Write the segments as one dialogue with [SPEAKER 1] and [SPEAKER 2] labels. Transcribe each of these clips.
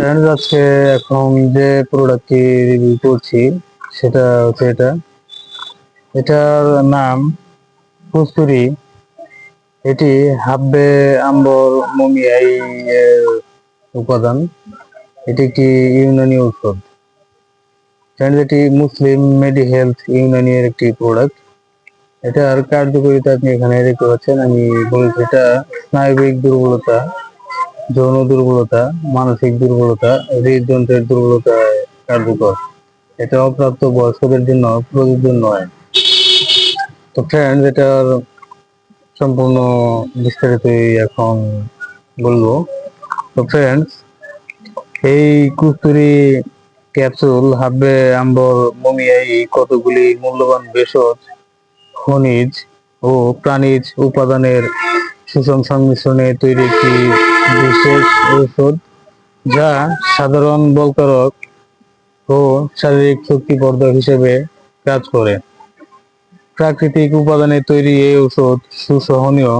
[SPEAKER 1] Friends আজকে এখন যে প্রোডাক্টটি রিভিউ করছি, সেটা হচ্ছে এটা। এটার নাম কস্তুরি এটি হাব্বে আম্বর মমিয়াই উপাদান। এটি একটি ইউনানি ঔষধ। ফ্রেন্ডস এটি মুসলিম মেডি হেলথ ইউনানির একটি প্রোডাক্ট এটার কার্যকারিতা আপনি এখানে দেখতে পাচ্ছেন। আমি বলছি এটা স্নায়বিক দুর্বলতা। যৌন দুর্বলতা, মানসিক দুর্বলতা, হৃদযন্ত্রের দুর্বলতায় কার্যকর। এটা অপ্রাপ্ত বয়স্কদের জন্য, প্রযোজ্য নয়। তো ফ্রেন্ড এটার সম্পূর্ণ বিস্তারিত এখন বলব। তো ফ্রেন্ডস এই কুস্তুরি ক্যাপসুল হাব্বে আম্বর, মমিয়াই কতগুলি মূল্যবান ভেষজ, খনিজ ও প্রাণীজ উপাদানের সুষম সংমিশ্রণে তৈরি একটি বিশেষ ঔষধ যা সাধারণ বলকারক ও শারীরিক শক্তিবর্ধক হিসেবে কাজ করে। প্রাকৃতিক উপাদানে তৈরি এই ঔষধ সুসহনীয়,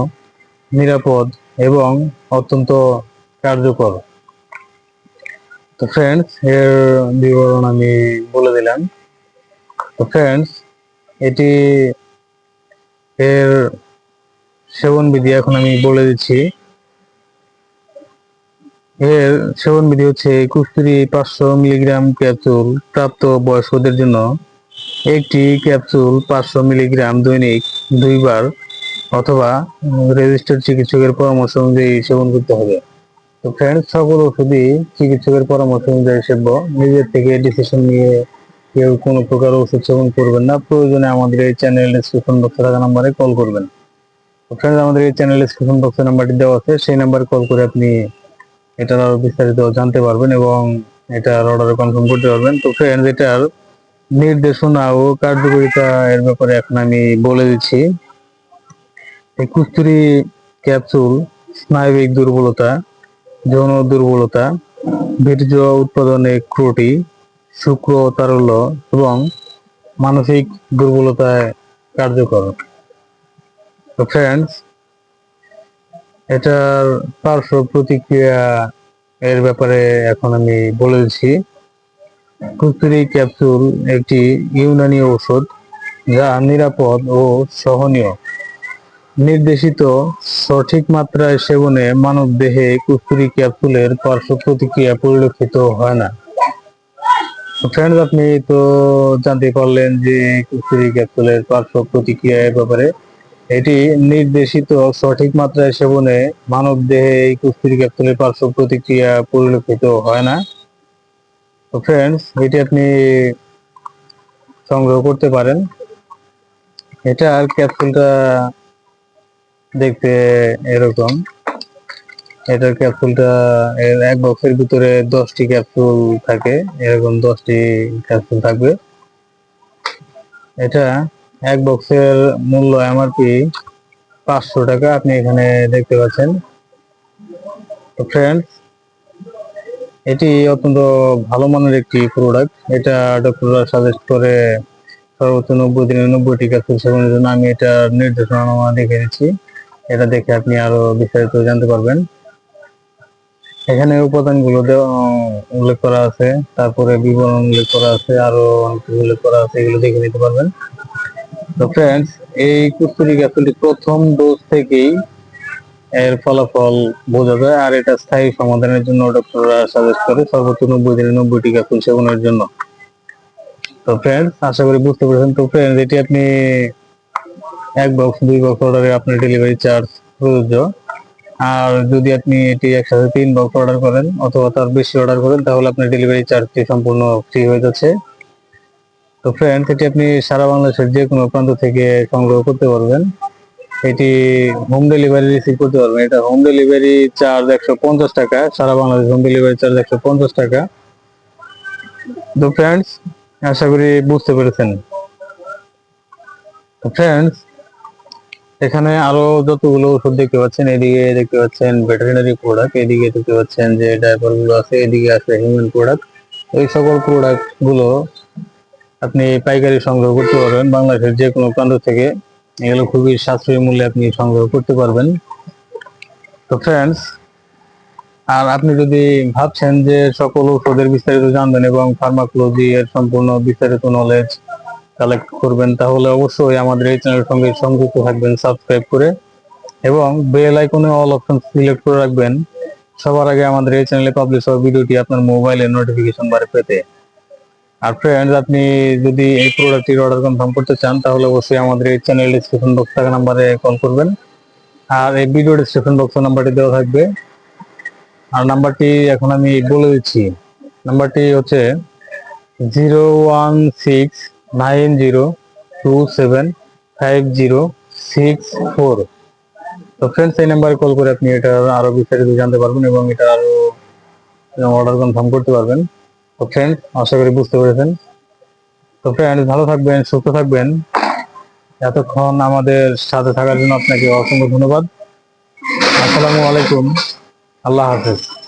[SPEAKER 1] নিরাপদ এবং অত্যন্ত কার্যকর। তো ফ্রেন্ডস এর বিবরণ আমি বলে দিলাম। তো ফ্রেন্ডস এটি এর সেবন বিধি এখন আমি বলে দিচ্ছি। এর সেবন বিধি হচ্ছে কুস্তুরি পাঁচশো মিলিগ্রাম ক্যাপসুল প্রাপ্ত বয়স্কদের জন্য একটি ক্যাপসুল পাঁচশো মিলিগ্রাম দৈনিক দুইবার অথবা রেজিস্টার্ড চিকিৎসকের পরামর্শ অনুযায়ী সেবন করতে হবে। তো ফ্রেন্ডস সকল ওষুধই চিকিৎসকের পরামর্শ অনুযায়ী সেব্য। নিজের থেকে ডিসিশন নিয়ে কেউ কোনো প্রকার ওষুধ সেবন করবেন না। প্রয়োজনে আমাদের এই চ্যানেল ডিসক্রিপশন বক্সে থাকা নাম্বারে কল করবেন। ফ্রেন্ডস আমাদের এই চ্যানেল ডিসক্রিপশন বক্সে নাম্বারটি দেওয়া আছে। সেই নাম্বারে কল করে আপনি এটার আরও বিস্তারিত জানতে পারবেন এবং এটার অর্ডার কনফার্ম করতে পারবেন। তো ফ্রেন্ডস এটার নির্দেশনা ও কার্যকারিতা এর ব্যাপারে এখন আমি বলে দিচ্ছি। এই কুস্তুরি ক্যাপসুল স্নায়বিক দুর্বলতা, যৌন দুর্বলতা, বীর্য উৎপাদনে ত্রুটি, শুক্র তারল্য এবং মানসিক দুর্বলতায় কার্যকর। তো ফ্রেন্ডস এটার পার্শ্ব প্রতিক্রিয়া এর ব্যাপারে এখন আমি বলে দিচ্ছি। কুস্তুরি ক্যাপসুল একটি ইউনানি ঔষধ যা নিরাপদ ও সহনীয়। নির্দেশিত সঠিক মাত্রায় সেবনে মানব দেহে কুস্তুরি ক্যাপসুলের পার্শ্ব প্রতিক্রিয়া পরিলক্ষিত হয় না। ফ্রেন্ডস আপনি তো জানতে পারলেন যে কুস্তুরি ক্যাপসুলের পার্শ্ব প্রতিক্রিয়া এর ব্যাপারে এটি নির্দেশিত সঠিক মাত্রায় সেবনে মানব দেহে এই কুস্তুরি ক্যাপসুলের পার্শ্ব প্রতিক্রিয়া পরিলক্ষিত হয় না। তো ফ্রেন্ডস এটি আপনি সংগ্রহ করতে পারেন। এটার ক্যাপসুলটা দেখতে এরকম। এটার ক্যাপসুলটা এর এক বক্সের ভিতরে দশটি ক্যাপসুল থাকে, এরকম দশটি ক্যাপসুল থাকবে। এটা এক বক্সের মূল্য এমআরপি পাঁচশো টাকা। আপনি এখানে দেখতে পাচ্ছেন। তো ফ্রেন্ডস এটি অত্যন্ত ভালো মানের একটি প্রোডাক্ট এটা ডক্টররা সাজেস্ট করে সর্বোচ্চ নব্বই দিনে নব্বইটি ক্যাপসুল সেবনের জন্য আমি এটা নির্দেশনামা দেখে দিচ্ছি এটা দেখে আপনি আরও বিস্তারিত জানতে পারবেন। এখানে উপাদানগুলো উল্লেখ করা আছে। তারপরে বিবরণ উল্লেখ করা আছে, আরও অনেক উল্লেখ করা আছে, এগুলো দেখে নিতে পারবেন। তো ফ্রেন্ডস এই কুস্তুরি ক্যাপসুলটি প্রথম ডোজ থেকেই এর ফলাফল বোঝা যায়, আর এটা স্থায়ী সমাধানের জন্য ডক্টররা সাজেস্ট করে সর্বোচ্চ নব্বই দিনে নব্বইটি ক্যাপসুল সেবনের জন্য। তো ফ্রেন্ডস আশা করি বুঝতে পেরেছেন। তো ফ্রেন্ডস এটি আপনি এক বক্স দুই বক্স অর্ডারে আপনার ডেলিভারি চার্জ প্রযোজ্য। আর যদি আপনি এটি একসাথে তিন বক্স অর্ডার করেন অথবা তার বেশি অর্ডার করেন, তাহলে আপনার ডেলিভারি চার্জটি সম্পূর্ণ ফ্রি হয়ে যাচ্ছে। তো ফ্রেন্ড এটি আপনি সারা বাংলাদেশের যে কোনো প্রান্ত থেকে সংগ্রহ করতে পারবেন। এটি হোম ডেলিভারি রিসিভ করতে পারবেন। এটা হোম ডেলিভারি চার্জ একশো পঞ্চাশ টাকা, সারা বাংলাদেশ হোম ডেলিভারি চার্জ একশো পঞ্চাশ টাকা। তো ফ্রেন্ডস আশা করি বুঝতে পেরেছেন। তো ফ্রেন্ডস এখানে আরও যতগুলো ওষুধ দেখতে পাচ্ছেন, এদিকে দেখতে পাচ্ছেন ভেটেরিনারি প্রোডাক্ট এদিকে দেখতে পাচ্ছেন যে ডাইপারগুলো আছে, এদিকে আছে হিউম্যান প্রোডাক্ট এই সকল প্রোডাক্টগুলো আপনি পাইকারি সংগ্রহ করতে পারবেন। বাংলাদেশের যে কোনো প্রান্ত থেকে এগুলো খুবই সাশ্রয়ী মূল্যে আপনি সংগ্রহ করতে পারবেন। তো ফ্রেন্ডস আর আপনি যদি ভাবছেন যে সকল ওষুধের বিস্তারিত জানবেন এবং ফার্মাকোলজি এর সম্পূর্ণ বিস্তারিত নলেজ কালেক্ট করবেন, তাহলে অবশ্যই আমাদের এই চ্যানেলের সঙ্গে সংযুক্ত থাকবেন সাবস্ক্রাইব করে এবং বেল আইকনে অল অপশন সিলেক্ট করে রাখবেন। সবার আগে আমাদের এই চ্যানেলে পাবলিশ হওয়া ভিডিওটি আপনার মোবাইলে নোটিফিকেশন বারে পেতে। আর ফ্রেন্ডস আপনি যদি এই প্রোডাক্টটির অর্ডার কনফার্ম করতে চান, তাহলে অবশ্যই আমাদের এই চ্যানেল ডিসক্রিপশন বক্স থাকা নাম্বারে কল করবেন। আর এই ভিডিও ডিসক্রিপশন বক্সে নাম্বারটি দেওয়া থাকবে। আর নাম্বারটি এখন আমি বলে দিচ্ছি। নাম্বারটি হচ্ছে zero one six nine zero two seven five zero six four তো ফ্রেন্ডস এই নাম্বারে কল করে আপনি এটা আরও বিস্তারিত জানতে পারবেন এবং এটা আরও অর্ডার কনফার্ম করতে পারবেন। তো ফ্রেন্ড আশা করি বুঝতে পেরেছেন। তো ফ্রেন্ড ভালো থাকবেন, সুস্থ থাকবেন। এতক্ষণ আমাদের সাথে থাকার জন্য আপনাকে অসংখ্য ধন্যবাদ। আসসালামু আলাইকুম। আল্লাহ হাফেজ।